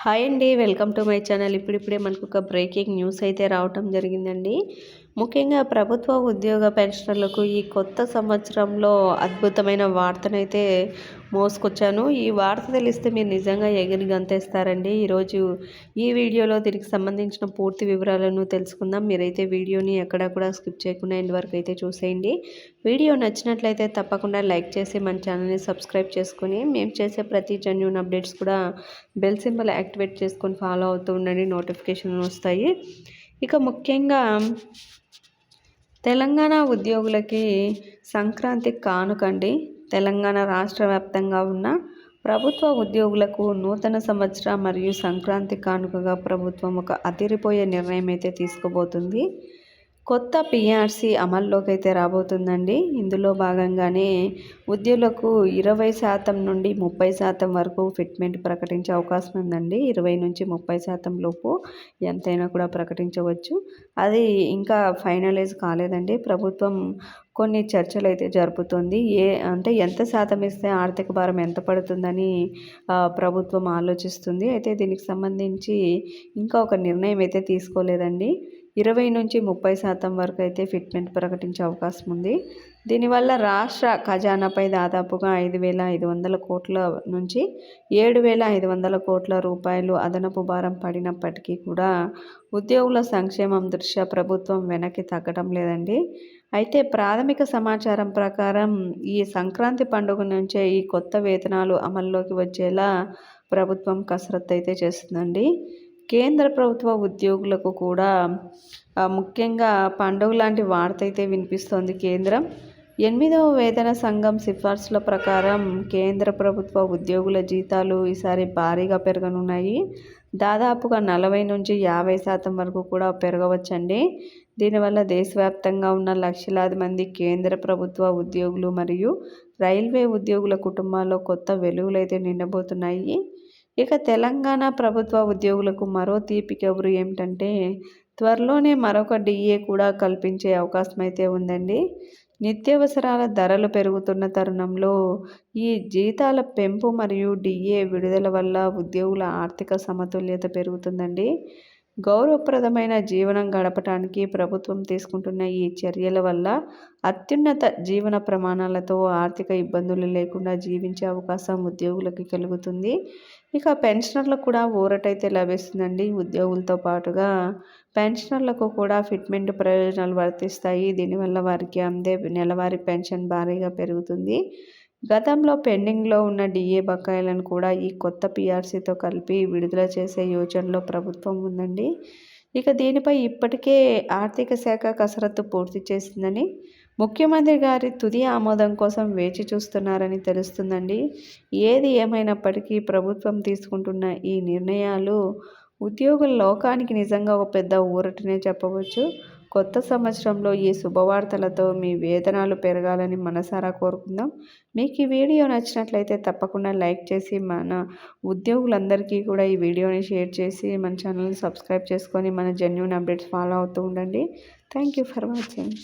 Hi అండి welcome to my channel. ఇప్పుడిప్పుడే మనకు ఒక బ్రేకింగ్ న్యూస్ అయితే రావటం జరిగిందండి. ముఖ్యంగా ప్రభుత్వ ఉద్యోగ పెన్షనర్లకు ఈ కొత్త సంవత్సరంలో అద్భుతమైన వార్తనైతే మోసుకొచ్చాను. ఈ వార్త తెలిస్తే మీరు నిజంగా ఎగిరి గంతేస్తారండి. ఈరోజు ఈ వీడియోలో దీనికి సంబంధించిన పూర్తి వివరాలను తెలుసుకుందాం. మీరైతే వీడియోని ఎక్కడా కూడా స్కిప్ చేయకుండా ఎండ్ వరకు అయితే చూసేయండి. వీడియో నచ్చినట్లయితే తప్పకుండా లైక్ చేసి మన ఛానల్ని సబ్స్క్రైబ్ చేసుకుని మేము చేసే ప్రతి జెన్యున్ అప్డేట్స్ కూడా బెల్ సింబల్ యాక్టివేట్ చేసుకొని ఫాలో అవుతూ ఉండండి. నోటిఫికేషన్ వస్తాయి. ఇక ముఖ్యంగా తెలంగాణ ఉద్యోగులకి సంక్రాంతి కానుకండి తెలంగాణ రాష్ట్ర వ్యాప్తంగా ఉన్న ప్రభుత్వ ఉద్యోగులకు నూతన సంవత్సర మరియు సంక్రాంతి కానుకగా ప్రభుత్వం ఒక అదిరిపోయే నిర్ణయం అయితే తీసుకోబోతుంది. కొత్త పిఆర్సీ అమల్లోకి అయితే రాబోతుందండి. ఇందులో భాగంగానే ఉద్యోగులకు ఇరవై శాతం నుండి ముప్పై శాతం వరకు ఫిట్మెంట్ ప్రకటించే అవకాశం ఉందండి. ఇరవై నుంచి ముప్పై శాతం లోపు ఎంతైనా కూడా ప్రకటించవచ్చు. అది ఇంకా ఫైనలైజ్ కాలేదండి. ప్రభుత్వం కొన్ని చర్చలు అయితే జరుపుతుంది. ఏ అంటే ఎంత శాతం ఇస్తే ఆర్థిక భారం ఎంత పడుతుందని ప్రభుత్వం ఆలోచిస్తుంది. అయితే దీనికి సంబంధించి ఇంకా ఒక నిర్ణయం అయితే తీసుకోలేదండి. ఇరవై నుంచి ముప్పై శాతం వరకు అయితే ఫిట్మెంట్ ప్రకటించే అవకాశం ఉంది. దీనివల్ల రాష్ట్ర ఖజానాపై దాదాపుగా ఐదు వేల ఐదు వందల కోట్ల నుంచి ఏడు వేల ఐదు వందల కోట్ల రూపాయలు అదనపు భారం పడినప్పటికీ కూడా ఉద్యోగుల సంక్షేమం దృష్ట్యా ప్రభుత్వం వెనక్కి తగ్గడం లేదండి. అయితే ప్రాథమిక సమాచారం ప్రకారం ఈ సంక్రాంతి పండుగ నుంచే ఈ కొత్త వేతనాలు అమల్లోకి వచ్చేలా ప్రభుత్వం కసరత్తు అయితే చేస్తుందండి. కేంద్ర ప్రభుత్వ ఉద్యోగులకు కూడా ముఖ్యంగా పండుగ లాంటి వార్త అయితే వినిపిస్తోంది కేంద్రం. ఎనిమిదవ వేతన సంఘం సిఫార్సుల ప్రకారం కేంద్ర ప్రభుత్వ ఉద్యోగుల జీతాలు ఈసారి భారీగా పెరగనున్నాయి. దాదాపుగా నలభై నుంచి యాభై శాతం వరకు కూడా పెరగవచ్చండి. దీనివల్ల దేశవ్యాప్తంగా ఉన్న లక్షలాది మంది కేంద్ర ప్రభుత్వ ఉద్యోగులు మరియు రైల్వే ఉద్యోగుల కుటుంబాల్లో కొత్త వెలుగులు అయితే నిండబోతున్నాయి. ఇక తెలంగాణ ప్రభుత్వ ఉద్యోగులకు మరో తీపి కబురు ఏమిటంటే త్వరలోనే మరొక డిఏ కూడా కల్పించే అవకాశం అయితే ఉందండి. నిత్యావసరాల ధరలు పెరుగుతున్న తరుణంలో ఈ జీతాల పెంపు మరియు డిఏ విడుదల వల్ల ఉద్యోగుల ఆర్థిక సమతుల్యత పెరుగుతుందండి. గౌరవప్రదమైన జీవనం గడపటానికి ప్రభుత్వం తీసుకుంటున్న ఈ చర్యల వల్ల అత్యున్నత జీవన ప్రమాణాలతో ఆర్థిక ఇబ్బందులు లేకుండా జీవించే అవకాశం ఉద్యోగులకి కలుగుతుంది. ఇక పెన్షనర్లకు కూడా ఊరటైతే లభిస్తుందండి. ఉద్యోగులతో పాటుగా పెన్షనర్లకు కూడా ఫిట్మెంట్ ప్రయోజనాలు వర్తిస్తాయి. దీనివల్ల వారికి అందే నెలవారీ పెన్షన్ భారీగా పెరుగుతుంది. గతంలో పెండింగ్లో ఉన్న డిఏ బకాయిలను కూడా ఈ కొత్త పిఆర్సీతో కలిపి విడుదల చేసే యోచనలో ప్రభుత్వం ఉందండి. ఇక దీనిపై ఇప్పటికే ఆర్థిక శాఖ కసరత్తు పూర్తి చేసిందని ముఖ్యమంత్రి గారి తుది ఆమోదం కోసం వేచి చూస్తున్నారని తెలుస్తుందండి. ఏది ఏమైనప్పటికీ ప్రభుత్వం తీసుకుంటున్న ఈ నిర్ణయాలు ఉద్యోగుల లోకానికి నిజంగా ఒక పెద్ద ఊరటనే చెప్పవచ్చు. కొత్త సంవత్సరంలో ఈ శుభవార్తలతో మీ వేతనాలు పెరగాలని మనసారా కోరుకుందాం. మీకు ఈ వీడియో నచ్చినట్లయితే తప్పకుండా లైక్ చేసి మన ఉద్యోగులందరికీ కూడా ఈ వీడియోని షేర్ చేసి మన ఛానల్ని సబ్స్క్రైబ్ చేసుకొని మన జెన్యున్ అప్డేట్స్ ఫాలో అవుతూ ఉండండి. Thank you for watching.